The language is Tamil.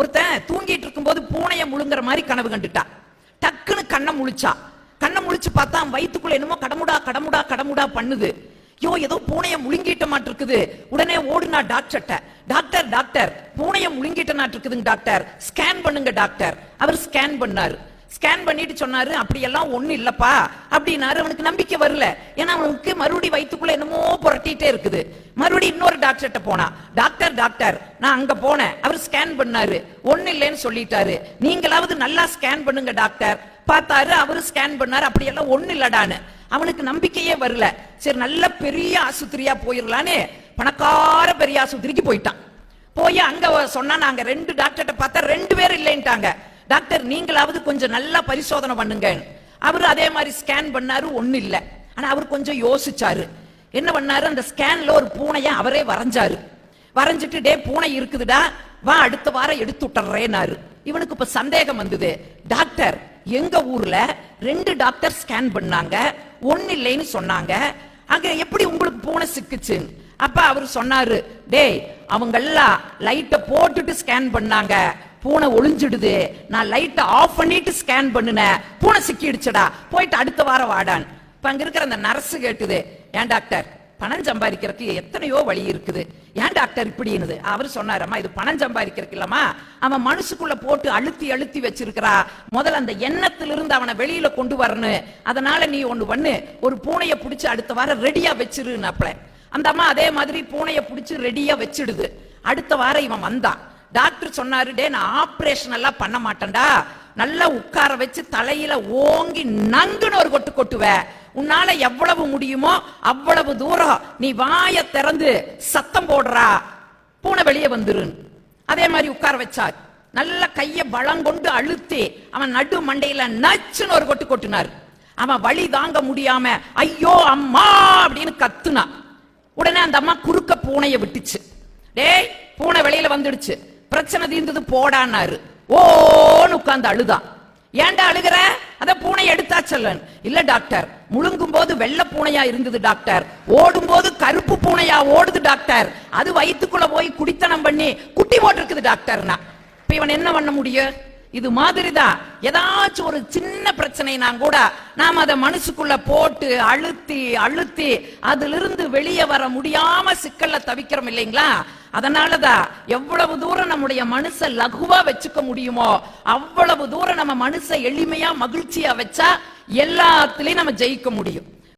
ஒருத்தன் தூங்கிட்டு இருக்கும்போது பூனையை முழுங்குற மாதிரி கனவு கண்டுட்டான் டக்குன்னு கண்ணை முழிச்சா. கண்ணை முழிச்சு பார்த்தா வயிற்றுக்குள்ள என்னமோ கடமுடா கடமுடா கடமுடா பண்ணுது. யோ ஏதோ பூனையை முழுங்கிட்ட மாட்டிருக்குது உடனே ஓடுனா டாக்டர்ட்ட டாக்டர் டாக்டர் பூனையை முழுங்கிட்ட இருக்குதுங்க டாக்டர். ஸ்கேன் பண்ணுங்க டாக்டர். அவர் ஸ்கேன் பண்ணாரு. ஸ்கேன் பண்ணிட்டு சொன்னாரு அப்படியெல்லாம் ஒன்றும் இல்லைப்பா. அப்படின்னாரு அவனுக்கு நம்பிக்கை வரல. ஏன்னா அவனுக்கு மறுபடி வயிற்றுக்குள்ள என்னமோ புரட்டிகிட்டே இருக்குது. மறுபடி இன்னொரு டாக்டர்கிட்ட போனா டாக்டர் டாக்டர் நான் அங்க போனேன். அவர் ஸ்கேன் பண்ணாரு. ஒன்றும் இல்லைன்னு சொல்லிட்டாரு. நீங்களாவது நல்லா ஸ்கேன் பண்ணுங்க டாக்டர். பார்த்தாரு அவரு ஸ்கேன் பண்ணாரு. அப்படியெல்லாம் ஒன்றும் இல்லடான்னு. அவனுக்கு நம்பிக்கையே வரல. சரி நல்ல பெரிய ஆசுத்திரியா போயிடலான்னு பணக்கார பெரிய ஆசுத்திரிக்கு போயிட்டான். போய் அங்க சொன்னா நாங்க ரெண்டு டாக்டர்கிட்ட பார்த்தா ரெண்டு பேரும் இல்லைன்ட்டாங்க. டாக்டர் நீங்களாவது கொஞ்சம் நல்லா பரிசோதனை பண்ணுங்க. அவர் அதே மாதிரி ஸ்கேன் பண்ணாரு ஒண்ணு இல்லை. ஆனா அவர் கொஞ்சம் யோசிச்சாரு. என்ன பண்ணாரு? அந்த ஸ்கேன்ல ஒரு பூனைய அவரே வரைஞ்சாரு. வரைஞ்சிட்டு டே பூனை இருக்குதுடா. வா அடுத்த வாரம் எடுத்து விட்டுறேனாரு இவனுக்கு இப்ப சந்தேகம் வந்தது. டாக்டர் எங்க ஊர்ல ரெண்டு டாக்டர் ஸ்கேன் பண்ணாங்க. ஒன்னு இல்லைன்னு சொன்னாங்க. அங்க எப்படி உங்களுக்கு பூனை சிக்குச்சு? அப்ப அவர் சொன்னாரு டேய் அவங்க எல்லாம் போட்டுட்டு ஸ்கேன் பண்ணாங்க. பூனை ஒளிஞ்சிடுது. நான் லைட்டை ஆஃப் பண்ணிட்டு ஸ்கேன் பண்ணுனேன். பூனை சிக்கிடுச்சுடா. போயிட்டு அடுத்த வாரம் வாடான். இப்போ அங்கே இருக்கிற அந்த நர்ஸு கேட்டுது ஏன் டாக்டர் பணம் சம்பாதிக்கிறதுக்கு எத்தனையோ வழி இருக்குது. ஏன் டாக்டர் இப்படின்னுது? அவர் சொன்னாரம்மா இது பணம் சம்பாதிக்கிறதுக்கு இல்லம்மா. அவன் மனசுக்குள்ள போட்டு அழுத்தி அழுத்தி வச்சிருக்கிறா. முதல்ல அந்த எண்ணத்திலிருந்து அவனை வெளியில கொண்டு வரணும் அதனால நீ ஒன்று பண்ணு. ஒரு பூனையை பிடிச்சி அடுத்த வாரம் ரெடியா வச்சிருன்னாப்ல. அந்த அம்மா அதே மாதிரி பூனையை பிடிச்சி ரெடியா வச்சிடுது. அடுத்த வாரம் இவன் வந்தான். டாக்டர் சொன்னாரு டே நான் ஆப்ரேஷன் எல்லாம் பண்ண மாட்டேன்டா. நல்லா உட்கார வச்சு தலையில ஓங்கி நங்குன்னு ஒரு கொட்டு கொட்டுவ. உன்னால எவ்வளவு முடியுமோ அவ்வளவு தூரம் நீ வாய திறந்து சத்தம் போடுறா. பூனை வெளியே வந்துரு அதே மாதிரி உட்கார வச்சார் நல்ல கைய பலம் கொண்டு அழுத்தி அவன் நடு மண்டையில நச்சுன்னு ஒரு கொட்டு கொட்டினார். அவன் வழி தாங்க முடியாம ஐயோ அம்மா அப்படின்னு கத்துனான் உடனே அந்த அம்மா குறுக்க பூனைய விட்டுச்சு. டேய் பூனை வெளியில வந்துடுச்சு. பிரச்சனை தீர்ந்தது போடான்னாரு. ஓன்னு உட்கார்ந்து அழுதான் ஏன்டா அழுகிற? அந்த பூனை எடுத்தா சொல்லன் இல்ல டாக்டர் முழுங்கும் போது வெள்ளை பூனையா இருந்தது டாக்டர். ஓடும் போது கருப்பு பூனையா ஓடுது டாக்டர். அது வயிற்றுக்குள்ள போய் குடித்தனம் பண்ணி குட்டி போட்டிருக்குது டாக்டர்னா. இப்ப இவன் என்ன பண்ண முடியும்? இது மாதிரி தான் ஏதாச்சும் ஒரு சின்ன பிரச்சனைனா கூட நாம் அதை மனசுக்குள்ள போட்டு அழுத்தி அழுத்தி அதிலிருந்து வெளியே வர முடியாம சிக்கல்ல தவிக்கிறோம் இல்லைங்களா? அதனாலதான் எவ்வளவு தூரம் நம்முடைய மனசை லகுவா வச்சுக்க முடியுமோ அவ்வளவு தூரம் நம்ம மனசை எளிமையா மகிழ்ச்சியா வச்சா எல்லாத்துலயும் நம்ம ஜெயிக்க முடியும்.